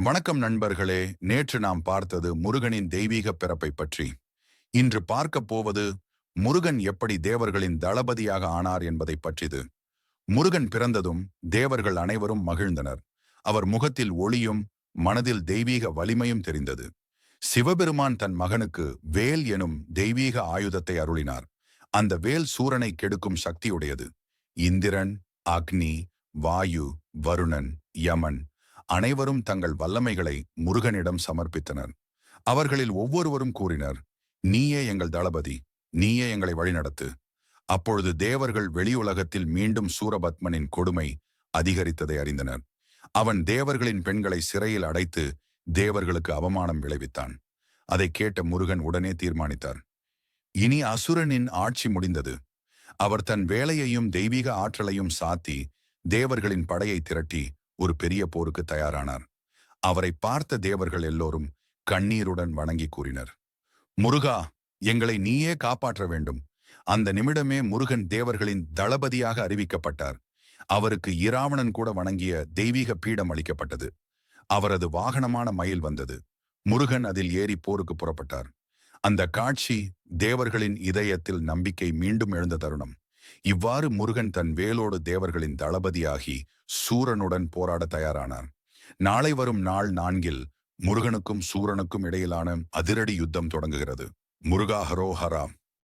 வணக்கம் நண்பர்களே. நேற்று நாம் பார்த்தது முருகனின் தெய்வீக பிறப்பை பற்றி. இன்று பார்க்கப் போவது முருகன் எப்படி தேவர்களின் தளபதியாக ஆனார் என்பதை பற்றிது முருகன் பிறந்ததும் தேவர்கள் அனைவரும் மகிழ்ந்தனர். அவர் முகத்தில் ஒளியும் மனதில் தெய்வீக வலிமையும் தெரிந்தது. சிவபெருமான் தன் மகனுக்கு வேல் எனும் தெய்வீக ஆயுதத்தை அருளினார். அந்த வேல் சூரனை கெடுக்கும் சக்தியுடையது. இந்திரன் அக்னி வாயு வருணன் யமன் அனைவரும் தங்கள் வல்லமைகளை முருகனிடம் சமர்ப்பித்தனர். அவர்களில் ஒவ்வொருவரும் கூறினர் நீயே எங்கள் தளபதி நீயே எங்களை வழிநடத்து. அப்பொழுது தேவர்கள் வெளியுலகத்தில் மீண்டும் சூரபத்மனின் கொடுமை அதிகரித்ததை அறிந்தனர். அவன் தேவர்களின் பெண்களை சிறையில் அடைத்து தேவர்களுக்கு அவமானம் விளைவித்தான். அதை கேட்ட முருகன் உடனே தீர்மானித்தார் இனி அசுரனின் ஆட்சி முடிந்தது. அவர் தன் வேலையையும் தெய்வீக ஆற்றலையும் சாத்தி தேவர்களின் படையை திரட்டி ஒரு பெரிய போருக்கு தயாரானார். அவரை பார்த்த தேவர்கள் எல்லோரும் கண்ணீருடன் வணங்கி கூறினர். முருகா எங்களை நீயே காப்பாற்ற வேண்டும். அந்த நிமிடமே முருகன் தேவர்களின் தளபதியாக அறிவிக்கப்பட்டார். அவருக்கு இராவணன் கூட வணங்கிய தெய்வீக பீடம் அளிக்கப்பட்டது. அவரது வாகனமான மயில் வந்தது. முருகன் அதில் ஏறி போருக்கு புறப்பட்டார். அந்த காட்சி தேவர்களின் இதயத்தில் நம்பிக்கை மீண்டும் எழுந்த தருணம். இவ்வாறு முருகன் தன் வேலோடு தேவர்களின் தளபதியாகி சூரனுடன் போராட தயாரானார். நாளை வரும் நாள் நான்கில் முருகனுக்கும் சூரனுக்கும் இடையிலான அதிரடி யுத்தம் தொடங்குகிறது. முருகா ஹரோஹரா